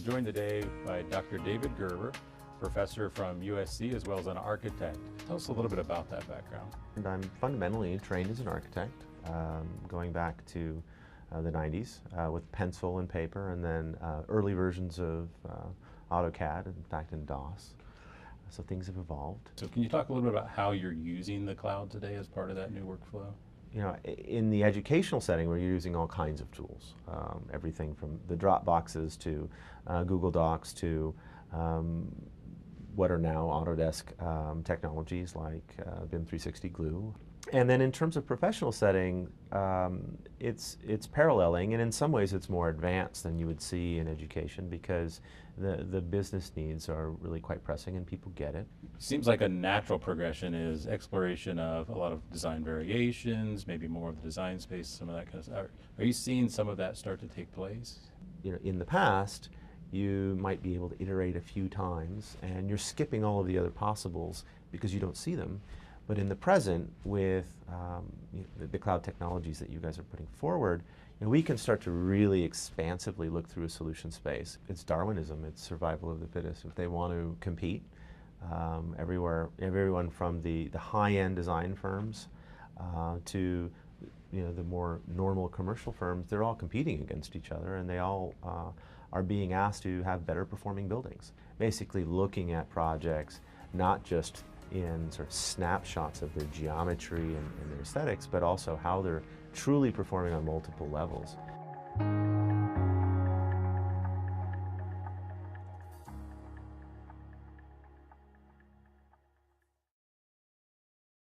joined today by Dr. David Gerber, professor from USC as well as an architect. Tell us a little bit about that background. And I'm fundamentally trained as an architect, um, going back to uh, the 90s uh, with pencil and paper and then uh, early versions of uh, AutoCAD, in fact in DOS. So things have evolved. So can you talk a little bit about how you're using the cloud today as part of that new workflow? You know, in the educational setting, we're using all kinds of tools. Um, everything from the Dropboxes to uh, Google Docs to um, what are now Autodesk um, technologies like uh, BIM 360 Glue. And then in terms of professional setting, um, it's, it's paralleling, and in some ways it's more advanced than you would see in education because the, the business needs are really quite pressing and people get it. Seems like a natural progression is exploration of a lot of design variations, maybe more of the design space, some of that kind of stuff. Are, are you seeing some of that start to take place? You know, in the past, you might be able to iterate a few times and you're skipping all of the other possibles because you don't see them. But in the present, with um, you know, the, the, cloud technologies that you guys are putting forward, you know, we can start to really expansively look through a solution space. It's Darwinism, it's survival of the fittest. If they want to compete, um, everywhere, everyone from the, the high-end design firms uh, to you know, the more normal commercial firms, they're all competing against each other and they all uh, are being asked to have better performing buildings. Basically looking at projects not just in sort of snapshots of their geometry and, and their aesthetics, but also how they're truly performing on multiple levels.